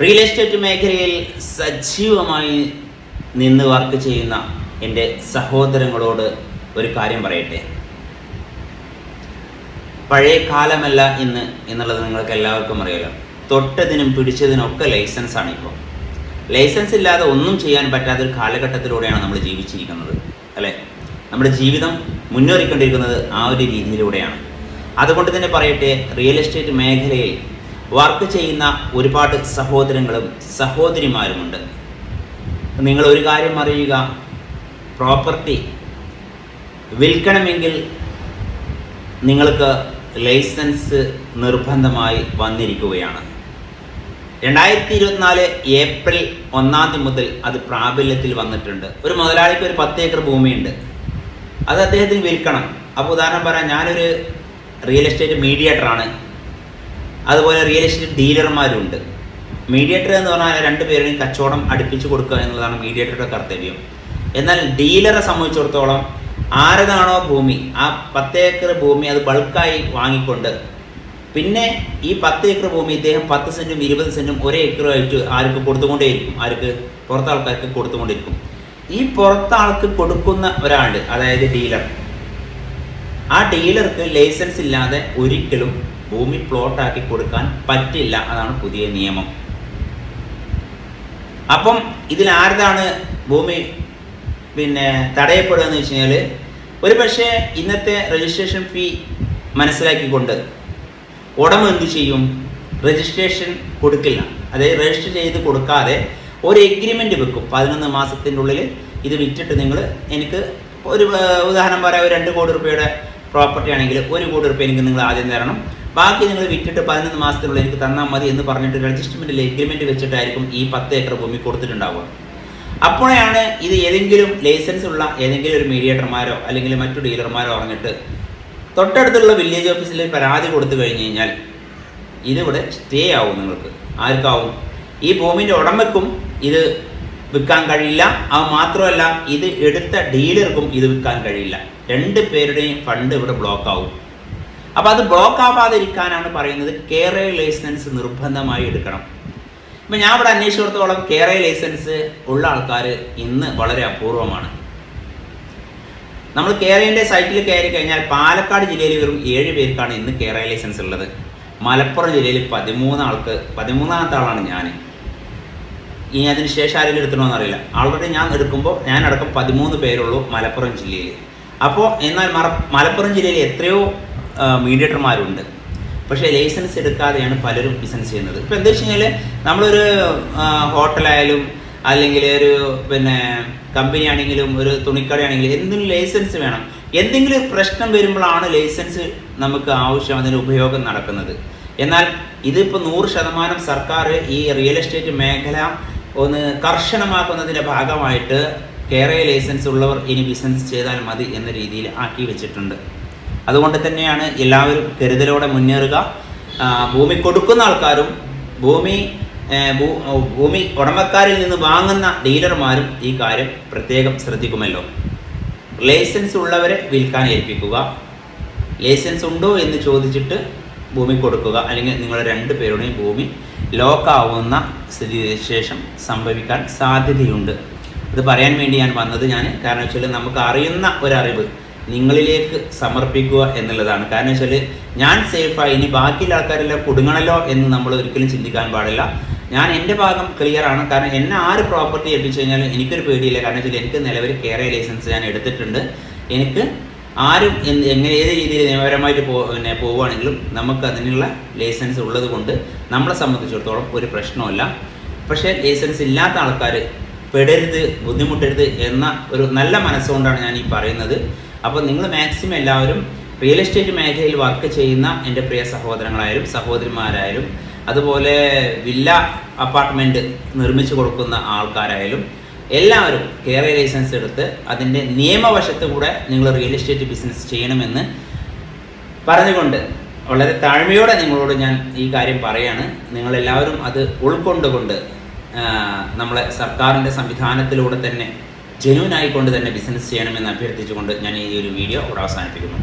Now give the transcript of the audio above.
Real estate മേഖലയിൽ സജീവമായി നിന്ന് വർക്ക് ചെയ്യുന്ന എന്റെ സഹോദരങ്ങളോട് ഒരു കാര്യം പറയട്ടെ? പഴയ കാലമല്ല ഇന്ന് എന്നുള്ളത് നിങ്ങൾക്ക് എല്ലാവർക്കും അറിയാലോ. തൊട്ടതിനും പിടിച്ചതിനൊക്കെ ആണ് ഇപ്പോൾ ലൈസൻസ് ഇല്ലാതെ ഒന്നും ചെയ്യാൻ പറ്റാത്ത ഒരു കാലഘട്ടത്തിലൂടെയാണ് നമ്മൾ ജീവിച്ചിരിക്കുന്നത് അല്ലേ? നമ്മുടെ ജീവിതം മുന്നേറിക്കൊണ്ടിരിക്കുന്നത് ആ ഒരു രീതിയിലൂടെയാണ്. അതുകൊണ്ട് തന്നെ പറയട്ടെ റിയൽ എസ്റ്റേറ്റ് മേഖലയിൽ വർക്ക് ചെയ്യുന്ന ഒരുപാട് സഹോദരങ്ങളും സഹോദരിമാരുമുണ്ട്. നിങ്ങൾ ഒരു കാര്യം അറിയുക. പ്രോപ്പർട്ടി വിൽക്കണമെങ്കിൽ നിങ്ങൾക്ക് ലൈസൻസ് നിർബന്ധമായി വന്നിരിക്കുകയാണ്. രണ്ടായിരത്തി ഇരുപത്തിനാല് ഏപ്രിൽ ഒന്നാം തീയതി മുതൽ അത് പ്രാബല്യത്തിൽ വന്നിട്ടുണ്ട്. ഒരു മുതലാളിക്ക് ഒരു പത്ത് ഏക്കർ ഭൂമിയുണ്ട്. അത് അദ്ദേഹത്തിന് വിൽക്കണം. അപ്പോൾ ഉദാഹരണം പറയാം ഞാനൊരു റിയൽ എസ്റ്റേറ്റ് മീഡിയേറ്ററാണ്. അതുപോലെ റിയൽ എസ്റ്റേറ്റ് ഡീലർമാരുണ്ട് മീഡിയേറ്റർ എന്ന് പറഞ്ഞാൽ രണ്ട് പേരെയും കച്ചവടം അടുപ്പിച്ച് കൊടുക്കുക എന്നുള്ളതാണ് മീഡിയേറ്ററുടെ കർത്തവ്യം. എന്നാൽ ഡീലറെ സംബന്ധിച്ചിടത്തോളം ആരതാണോ ഭൂമി? ആ പത്ത് ഏക്കർ ഭൂമി അത് ബൾക്കായി വാങ്ങിക്കൊണ്ട് പിന്നെ ഈ പത്ത് ഏക്കർ ഭൂമി ഇദ്ദേഹം പത്ത് സെന്റും ഇരുപത് സെന്റും ഒരേ ഏക്കറുമായിട്ട് ആർക്ക് കൊടുത്തുകൊണ്ടേയിരിക്കും? ആർക്ക്? പുറത്തെ ആൾക്കാർക്ക് കൊടുത്തുകൊണ്ടിരിക്കും. ഈ പുറത്തെ ആൾക്ക് കൊടുക്കുന്ന ഒരാളുണ്ട് അതായത് ഡീലർ ആ ഡീലർക്ക് ലൈസൻസ് ഇല്ലാതെ ഒരിക്കലും ഭൂമി പ്ലോട്ടാക്കി കൊടുക്കാൻ പറ്റില്ല. അതാണ് പുതിയ നിയമം. അപ്പം ഇതിൽ ആരതാണ് ഭൂമി പിന്നെ തടയപ്പെടുക എന്ന് വെച്ച് കഴിഞ്ഞാൽ ഒരു പക്ഷേ ഇന്നത്തെ രജിസ്ട്രേഷൻ ഫീ മനസ്സിലാക്കിക്കൊണ്ട് ഉടമ എന്ത് ചെയ്യും? രജിസ്ട്രേഷൻ കൊടുക്കില്ല. അതായത് രജിസ്റ്റർ ചെയ്ത് കൊടുക്കാതെ ഒരു എഗ്രിമെന്റ് വെക്കും. പതിനൊന്ന് മാസത്തിന്റെ ഉള്ളിൽ ഇത് വിറ്റിട്ട് നിങ്ങൾ എനിക്ക് ഒരു ഉദാഹരണം പറയാം. ഒരു രണ്ട് കോടി രൂപയുടെ പ്രോപ്പർട്ടി ആണെങ്കിൽ ഒരു കോടി രൂപ എനിക്ക് നിങ്ങൾ ആദ്യം തരണം. ബാക്കി നിങ്ങൾ വിറ്റിട്ട് പതിനൊന്ന് മാസത്തിലുള്ള എനിക്ക് തന്നാൽ മതി എന്ന് പറഞ്ഞിട്ട് രജിസ്റ്റർമെന്റിൽ എഗ്രിമെന്റ് വെച്ചിട്ടായിരിക്കും ഈ പത്ത് ഏക്കർ ഭൂമി കൊടുത്തിട്ടുണ്ടാവുക. അപ്പോഴാണ് ഇത് ഏതെങ്കിലും ലൈസൻസ് ഉള്ള ഏതെങ്കിലും ഒരു മീഡിയേറ്റർമാരോ അല്ലെങ്കിൽ മറ്റു ഡീലർമാരോ അറിഞ്ഞിട്ട് തൊട്ടടുത്തുള്ള വില്ലേജ് ഓഫീസിൽ പരാതി കൊടുത്തു കഴിഞ്ഞ് കഴിഞ്ഞാൽ ഇതിവിടെ സ്റ്റേ ആവും നിങ്ങൾക്ക്. ആർക്കാവും? ഈ ഭൂമിന്റെ ഉടമയ്ക്കും ഇത് വിൽക്കാൻ കഴിയില്ല. അത് മാത്രമല്ല ഇത് എടുത്ത ഡീലർക്കും ഇത് വിൽക്കാൻ കഴിയില്ല. രണ്ട് പേരുടെയും ഫണ്ട് ഇവിടെ ബ്ലോക്ക് ആവും. അപ്പോൾ അത് ബ്ലോക്ക് ആവാതിരിക്കാനാണ് പറയുന്നത്. കേരള ലൈസൻസ് നിർബന്ധമായി എടുക്കണം. ഇപ്പം ഞാൻ ഇവിടെ അന്വേഷിച്ചിടത്തോളം കേരള ലൈസൻസ് ഉള്ള ആൾക്കാർ ഇന്ന് വളരെ അപൂർവമാണ്. നമ്മൾ കേരളന്റെ സൈറ്റിൽ കയറി കഴിഞ്ഞാൽ പാലക്കാട് ജില്ലയിൽ വെറും ഏഴ് പേർക്കാണ് ഇന്ന് കേരള ലൈസൻസ് ഉള്ളത്. മലപ്പുറം ജില്ലയിൽ പതിമൂന്ന് ആൾക്ക് പതിമൂന്നാമത്തെ ആളാണ് ഞാൻ ഇനി അതിന് ശേഷം ആരെങ്കിലും എടുക്കണമെന്ന് അറിയില്ല. ആൾറെഡി ഞാൻ എടുക്കുമ്പോൾ ഞാൻ അടക്കം പതിമൂന്ന് പേരുള്ളൂ മലപ്പുറം ജില്ലയിൽ. അപ്പോൾ എന്നാൽ മലപ്പുറം ജില്ലയിൽ എത്രയോ മീഡിയേറ്റർമാരുണ്ട് പക്ഷേ ലൈസൻസ് എടുക്കാതെയാണ് പലരും ബിസിനസ് ചെയ്യുന്നത്. ഇപ്പോൾ എന്താ വെച്ച് കഴിഞ്ഞാൽ നമ്മളൊരു ഹോട്ടലായാലും അല്ലെങ്കിൽ ഒരു പിന്നെ കമ്പനി ആണെങ്കിലും ഒരു തുണിക്കടയാണെങ്കിലും എന്തെങ്കിലും ലൈസൻസ് വേണം. എന്തെങ്കിലും പ്രശ്നം വരുമ്പോഴാണ് ലൈസൻസ് നമുക്ക് ആവശ്യം അതിന് ഉപയോഗം നടക്കുന്നത്. എന്നാൽ ഇതിപ്പോൾ നൂറ് ശതമാനം സർക്കാർ ഈ റിയൽ എസ്റ്റേറ്റ് മേഖല ഒന്ന് കർശനമാക്കുന്നതിന്റെ ഭാഗമായിട്ട് കേരള ലൈസൻസ് ഉള്ളവർ ഇനി ബിസിനസ് ചെയ്താൽ മതി എന്ന രീതിയിൽ ആക്കി വെച്ചിട്ടുണ്ട്. അതുകൊണ്ട് തന്നെയാണ് എല്ലാവരും കരുതലോടെ മുന്നേറുക. ഭൂമി കൊടുക്കുന്ന ആൾക്കാരും ഭൂമി ഭൂമി ഉടമക്കാരിൽ നിന്ന് വാങ്ങുന്ന ഡീലർമാരും ഈ കാര്യം പ്രത്യേകം ശ്രദ്ധിക്കുമല്ലോ. ലൈസൻസ് ഉള്ളവരെ വിൽക്കാൻ ഏൽപ്പിക്കുക. ലൈസൻസ് ഉണ്ടോ എന്ന് ചോദിച്ചിട്ട് ഭൂമി കൊടുക്കുക. അല്ലെങ്കിൽ നിങ്ങൾ രണ്ട് പേരുടെയും ഭൂമി ലോക്കാവുന്ന സ്ഥിതിവിശേഷം സംഭവിക്കാൻ സാധ്യതയുണ്ട്. അത് പറയാൻ വേണ്ടി ഞാൻ വന്നത് ഞാൻ കാരണം വെച്ചാൽ നമുക്ക് അറിയുന്ന ഒരറിവ് നിങ്ങളിലേക്ക് സമർപ്പിക്കുക എന്നുള്ളതാണ്. കാരണം വെച്ചാൽ ഞാൻ സേഫായി ഇനി ബാക്കിയുള്ള ആൾക്കാരെല്ലാം കുടുങ്ങണല്ലോ എന്ന് നമ്മൾ ഒരിക്കലും ചിന്തിക്കാൻ പാടില്ല. ഞാൻ എന്റെ ഭാഗം ക്ലിയർ ആണ്. കാരണം എന്നെ ആര് പ്രോപ്പർട്ടി ഏൽപ്പിച്ചു കഴിഞ്ഞാൽ എനിക്കൊരു പേടിയില്ല. കാരണം വെച്ചാൽ എനിക്ക് നിലവിൽ കേരള ലൈസൻസ് ഞാൻ എടുത്തിട്ടുണ്ട്. എനിക്ക് ആരും എങ്ങനെ ഏത് രീതിയിൽ നിയമപരമായിട്ട് പോ പിന്നെ പോവുകയാണെങ്കിലും നമുക്ക് അതിനുള്ള ലൈസൻസ് ഉള്ളത് കൊണ്ട് നമ്മളെ സംബന്ധിച്ചിടത്തോളം ഒരു പ്രശ്നമല്ല പക്ഷേ ലൈസൻസ് ഇല്ലാത്ത ആൾക്കാർ പെടരുത് ബുദ്ധിമുട്ടരുത് എന്ന ഒരു നല്ല മനസ്സുകൊണ്ടാണ് ഞാൻ ഈ പറയുന്നത്. അപ്പോൾ നിങ്ങൾ മാക്സിമം എല്ലാവരും റിയൽ എസ്റ്റേറ്റ് മേഖലയിൽ വർക്ക് ചെയ്യുന്ന എന്റെ പ്രിയ സഹോദരങ്ങളായാലും സഹോദരിമാരായാലും അതുപോലെ വില്ല അപ്പാർട്ട്മെന്റ് നിർമ്മിച്ചു കൊടുക്കുന്ന ആൾക്കാരായാലും എല്ലാവരും കേരള ലൈസൻസ് എടുത്ത് അതിന്റെ നിയമവശത്ത് കൂടെ നിങ്ങൾ റിയൽ എസ്റ്റേറ്റ് ബിസിനസ് ചെയ്യണമെന്ന് പറഞ്ഞുകൊണ്ട് വളരെ താഴ്മയോടെ നിങ്ങളോട് ഞാൻ ഈ കാര്യം പറയാണ്. നിങ്ങളെല്ലാവരും അത് ഉൾക്കൊണ്ടുകൊണ്ട് നമ്മളെ സർക്കാരിന്റെ സംവിധാനത്തിലൂടെ തന്നെ ജനുവനായിക്കൊണ്ട് തന്നെ ബിസിനസ് ചെയ്യണമെന്ന് അഭ്യർത്ഥിച്ചുകൊണ്ട് ഞാൻ ഈ ഒരു വീഡിയോ ഇവിടെ അവസാനിപ്പിക്കുന്നു.